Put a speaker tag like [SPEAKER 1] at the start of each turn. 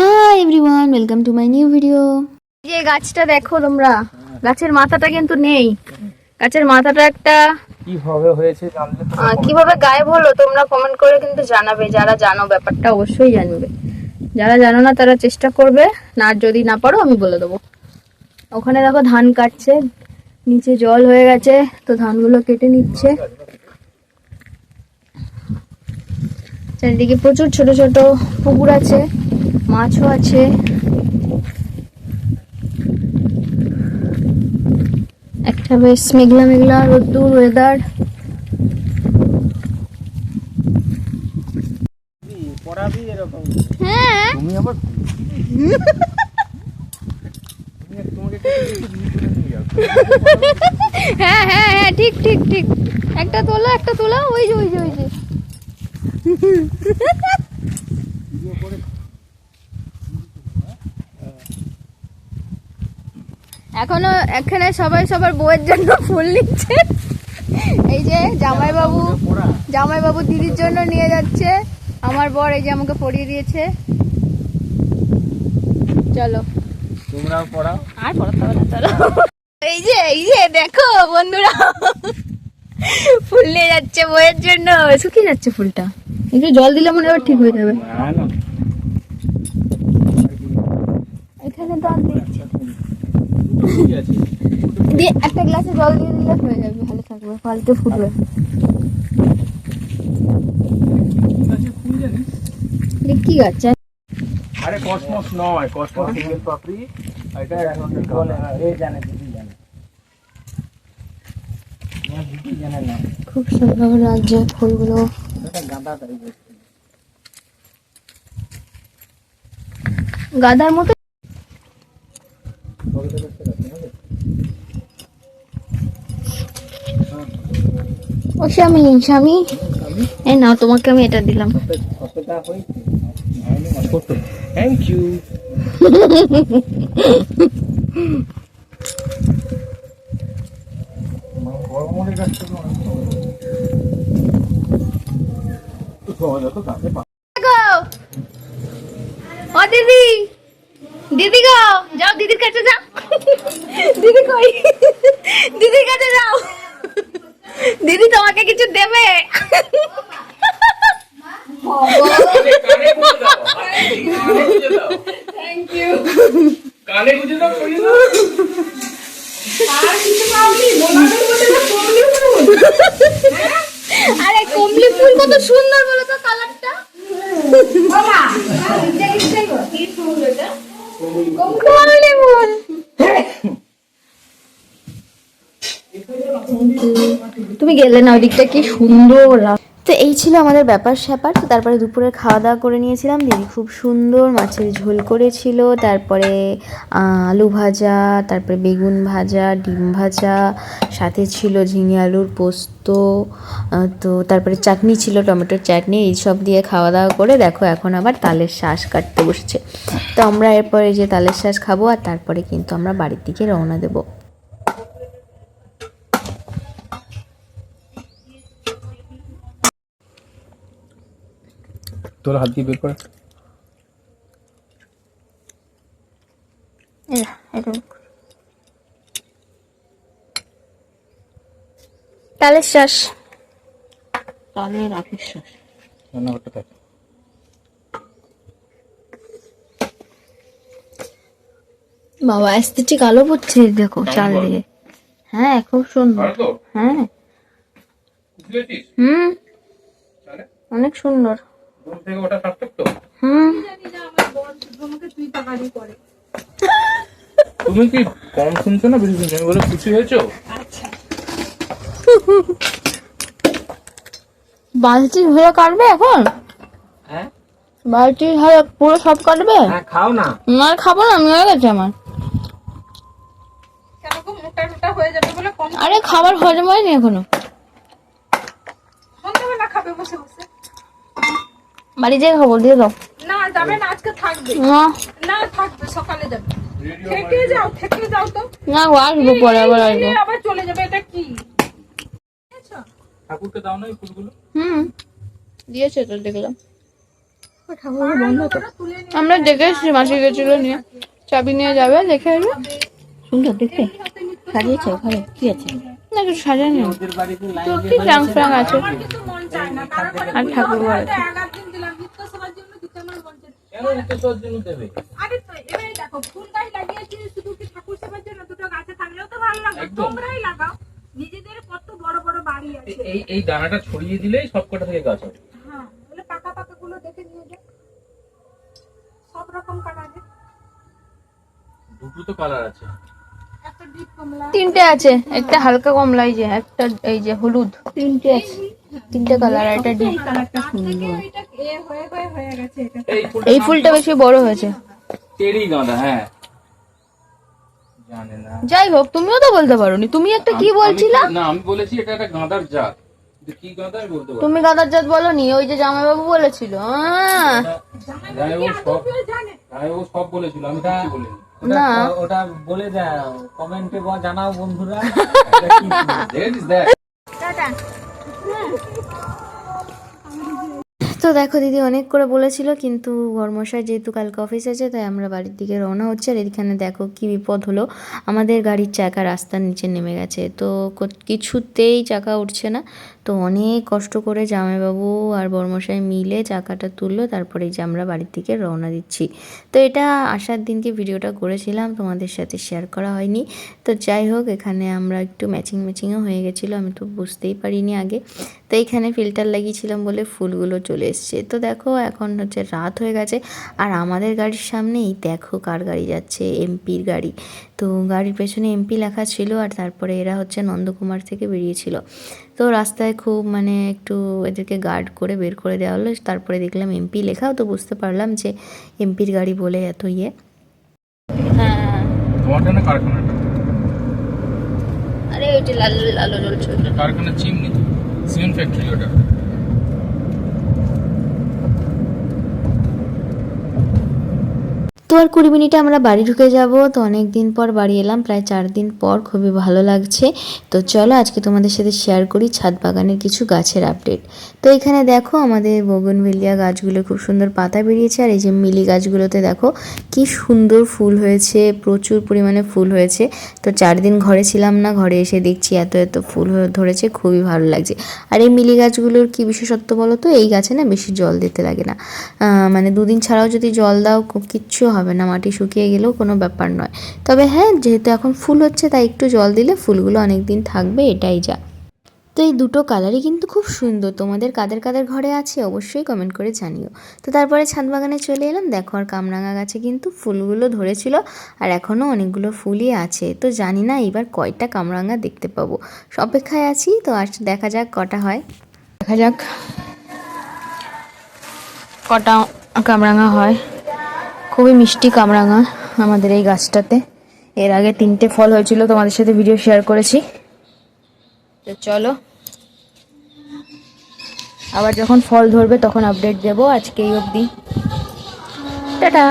[SPEAKER 1] Hi everyone welcome to my new video যে গাছটা দেখো তোমরা গাছের মাথাটা কিন্তু নেই। গাছের মাথাটা একটা
[SPEAKER 2] কীভাবে হয়েছে জানলে
[SPEAKER 1] কীভাবে গায়েব হলো তোমরা কমেন্ট করে কিন্তু জানাবে যারা জানো ব্যাপারটা অবশ্যই জানবে। যারা জানো না তারা চেষ্টা করবে না আর যদি না পারো আমি বলে দেবো। ওখানে দেখো ধান কাটছে নিচে জল হয়ে গেছে তো ধানগুলো কেটে নিচ্ছে। চারিদিকে প্রচুর ছোট ছোট পুকুর আছে, মাছও আছে। একটা বেশ মেঘলা মেঘলা রোদ্দুর ওয়েদার হ্যাঁ। হ্যাঁ হ্যাঁ হ্যাঁ ঠিক ঠিক ঠিক। একটা তোলা একটা তোলা, ওই যে ওই যে ওই যে। এখনও এখানে সবাই সবার বউয়ের জন্য ফুল নিচ্ছে। এই যে জামাইবাবু
[SPEAKER 2] পড়া
[SPEAKER 1] জামাইবাবু দিদির জন্য নিয়ে যাচ্ছে। আমার বর এই যে আমাকে পরিয়ে দিয়েছে। চলো।
[SPEAKER 2] তোমরাও পড়াও।
[SPEAKER 1] আর পড়াতে হবে না চলো। এই যে এই যে দেখো বন্ধুরা। ফুল নিয়ে যাচ্ছে বইয়ের জন্য। শুকিয়ে যাচ্ছে ফুলটা। একটু জল দিলে মনে হয় ঠিক হয়ে যাবে। এখানে তো আর দিচ্ছে দিয়ে একটা গ্লাসে জল দিয়ে দিলে হয়ে যাবে ভালো থাকবে ফালতু ফুটবে। কি গাছ?
[SPEAKER 2] আরে কসমস নয় কসমস সিঙ্গেল পাপড়ি। এটা এখন বলে এ জানে দিদি জানে। না দিদি জানে না।
[SPEAKER 1] খুব সুন্দর লাগছে ফুলগুলো। গাদার মতো ও স্বামী স্বামী। এই না তোমাকে আমি এটা দিলাম।
[SPEAKER 2] কতটা থ্যাংক ইউ গরমের থেকে হতো কাছে
[SPEAKER 1] ও দিদি। দিদি গো যাও দিদির কাছে যাও। দিদি কই? দিদির কাছে যাও। দিদি তোমাকে কিছু দেবে।
[SPEAKER 2] কানে গুজে দাও করিয়ে দাও।
[SPEAKER 1] আরে কমলি ফুল কত সুন্দর বলো তো কালারটা। কমলি ফুল তুমি গেলে না ওই দিকটা কি সুন্দর তো এই ছিল আমাদের ব্যাপার স্যাপার। তো তারপরে দুপুরে খাওয়া দাওয়া করে নিয়েছিলাম। দিদি খুব সুন্দর মাছের ঝোল করেছিল। তারপরে আলু ভাজা, তারপরে বেগুন ভাজা, ডিম ভাজা, সাথে ছিল ঝিঙে আলুর পোস্ত তো তারপরে চাটনি ছিল, টমেটোর চাটনি এইসব দিয়ে খাওয়া দাওয়া করে দেখো এখন আবার তালের শ্বাস কাটতে বসেছে। তো আমরা এরপরে যে তালের শ্বাস খাব আর তারপরে কিন্তু আমরা বাড়ির দিকে রওনা দেবো।
[SPEAKER 2] তোর হাত দিয়ে বের করে?
[SPEAKER 1] তালের শ্বাস।
[SPEAKER 2] রান্নাঘরটা থাকে
[SPEAKER 1] বাবা অ্যাস্থেটিক আলো পড়ছে দেখো চাল দিয়ে হ্যাঁ খুব সুন্দর। হ্যাঁ। হুম। অনেক সুন্দর।
[SPEAKER 2] ঘুম থেকে ওটা সার্থক তো।
[SPEAKER 1] হুম।
[SPEAKER 2] তুমি কি কম শুনছো না বেশি শুনছো? বলে খুশি হয়েছো?
[SPEAKER 1] বালতির হয়ে কাটবে এখন?
[SPEAKER 2] হ্যাঁ?
[SPEAKER 1] বালতির হয়ে পুরো সব কাটবে?
[SPEAKER 2] হ্যাঁ খাও না।
[SPEAKER 1] না খাব না আমি হয়ে গেছে আমার আরে খাবার হজম হয়নি এখনও। বাড়ি যেয়ে খাব দিয়ে দাও।
[SPEAKER 3] না যাবে না আজকে থাকবে।
[SPEAKER 1] না।
[SPEAKER 3] না থাকবে সকালে যাবে। থেকে যাও থেকে যাও তো।
[SPEAKER 1] না আসব পরে আবার আসব।
[SPEAKER 3] আবার চলে যাবে এটা কি?
[SPEAKER 2] ঠাকুরকে দাও না এই ফুলগুলো?
[SPEAKER 1] হুম। দিয়েছে তো দেখলাম।
[SPEAKER 4] আমরা দেখে এসেছি মাসি গেছিল নিয়ে। চাবি নিয়ে যাবে দেখে আসবে।
[SPEAKER 5] সুন্দর দেখতে। সাজিয়েছে ঘরে কি আছে?
[SPEAKER 4] না কিছু সাজানি তো কি চাং ফ্রাং আছে? আর ঠাকুর ঘর আছে
[SPEAKER 3] এগার দিন দিলাম নিত্য সেবার জন্য দিতে আমার চায় না।
[SPEAKER 2] কেন নিত্য সবার জন্য দেবে?
[SPEAKER 3] আরে তো এবারে দেখো ফুল লাগিয়েছি শুধু কি ঠাকুর সেবার জন্য দুটো গাছে থাকলেও তো ভালো লাগবে। তোমরাই লাগাও। নিজেদের কত বড় বড় বাড়ি আছে।
[SPEAKER 2] এই এই দানাটা ছড়িয়ে দিলেই সব কটা থেকে গাছ হবে।
[SPEAKER 3] হ্যাঁ তাহলে পাকা পাকা গুলো দেখে নিয়ে যাও। সব রকম কালারের
[SPEAKER 2] দুটো তো কালার আছে।
[SPEAKER 3] একটা
[SPEAKER 4] তিনটে আছে একটা হালকা কমলা এই যে একটা এই যে হলুদ। তিনটে আছে। তিনটে কালার একটা ডিপ
[SPEAKER 3] কালারটা সুন্দর এটা এ হয়ে হয়ে হয়ে গেছে এটা।
[SPEAKER 2] এই ফুলটা
[SPEAKER 4] বেশি বড় হয়েছে।
[SPEAKER 2] গাঁদা হ্যাঁ।
[SPEAKER 4] যাই হোক তুমিও তো বলতে পারোনি। তুমি একটা কি বলছিলা?
[SPEAKER 2] না আমি বলেছি এটা একটা গাঁদার জাত।
[SPEAKER 4] তুমি গাদার জাত বলনি ওই যে জামাইবাবু বলেছিল আহ,
[SPEAKER 2] সব বলেছিল আমি বলিনি।
[SPEAKER 4] না।
[SPEAKER 6] ওটা বলে দাও কমেন্টে জানাও বন্ধুরা।
[SPEAKER 1] তো দেখো দিদি অনেক করে বলেছিল, কিন্তু ঘরমশাই যেহেতু কালকে অফিস আছে, তাই আমরা বাড়ির দিকে রওনা হচ্ছে। আর এখানে দেখো কি বিপদ হলো। আমাদের গাড়ির চাকা রাস্তার নিচে নেমে গেছে। তো কিছুতেই চাকা উঠছে না। তো অনেক কষ্ট করে জামাইবাবু আর বর্মশাই মিলে চাকাটা তুললো, তারপরে যে আমরা বাড়ির দিকে রওনা দিচ্ছি। তো এটা আসার দিনকে ভিডিওটা করেছিলাম, তোমাদের সাথে শেয়ার করা হয়নি। তো যাই হোক, এখানে আমরা একটু ম্যাচিং ম্যাচিংও হয়ে গেছিল, আমি তো বুঝতেই পারিনি আগে। তো এখানে ফিল্টার লাগিয়েছিলাম বলে ফুলগুলো চলে এসছে। তো দেখো, এখন হচ্ছে রাত হয়ে গেছে, আর আমাদের গাড়ির সামনেই দেখো কার গাড়ি যাচ্ছে এমপির গাড়ি। তো গাড়ির পেছনে এমপি লেখা ছিল আর তারপরে এরা হচ্ছে নন্দকুমার থেকে বেরিয়েছিল। তো রাস্তায় খুব মানে একটু এদেরকে গার্ড করে বের করে দেওয়া হলো। তারপরে দেখলাম এমপি লেখাও তো বুঝতে পারলাম যে এমপির গাড়ি বলে এত ইয়ে।
[SPEAKER 4] হ্যাঁ
[SPEAKER 2] কারখানাটা?
[SPEAKER 4] আরে ওই যে লাল লাল জ্বলছে ওটা।
[SPEAKER 2] কারখানার চিমনি সিমেন্ট ফ্যাক্টরি ওটা।
[SPEAKER 1] তো আর কুড়ি মিনিটে আমরা বাড়ি ঢুকে যাব। তো অনেক দিন পর বাড়ি এলাম, প্রায় চার দিন পর। খুবই ভালো লাগছে। তো চলো আজকে তোমাদের সাথে শেয়ার করি ছাদ বাগানের কিছু গাছের আপডেট তো এখানে দেখো আমাদের বগনভেলিয়া গাছগুলো খুব সুন্দর পাতা বেরিয়েছে। আর এই যে মিলি গাছগুলোতে দেখো কি সুন্দর ফুল হয়েছে, প্রচুর পরিমাণে ফুল হয়েছে। তো চার দিন ঘরে ছিলাম না, ঘরে এসে দেখছি এত এত ফুল হয়ে ধরেছে, খুবই ভালো লাগছে। আর এই মিলি গাছগুলোর কি বিশেষত্ব বলো তো? এই গাছে না বেশি জল দিতে লাগে না। মানে দুদিন ছাড়াও যদি জল দাও কিচ্ছু হবে না, মাটি শুকিয়ে গেলেও কোনো ব্যাপার নয়। তবে হ্যাঁ যেহেতু এখন ফুল হচ্ছে, তাই একটু জল দিলে ফুলগুলো অনেক দিন থাকবে, এটাই যা। তো এই দুটো কালারই কিন্তু খুব সুন্দর। তোমাদের কাদের কাদের ঘরে আছে অবশ্যই কমেন্ট করে জানিও। তো তারপরে ছাদ বাগানে চলে এলাম। দেখো আর কামরাঙা গাছে কিন্তু ফুলগুলো ধরেছিল আর এখনও অনেকগুলো ফুলই আছে। তো জানি না এবার কয়টা কামরাঙা দেখতে পাবো। অপেক্ষায় আছি, তো আর দেখা যাক কটা হয়।
[SPEAKER 4] দেখা যাক কটা কামরাঙা হয়। খুবই মিষ্টি কামরাঙা আমাদের এই গাছটাতে। এর আগে তিনটে ফল হয়েছিল, তোমাদের সাথে ভিডিও শেয়ার করেছি। তো চলো। আবার যখন ফল ধরবে তখন আপডেট দেবো আজকে এই অবধি। টাটা।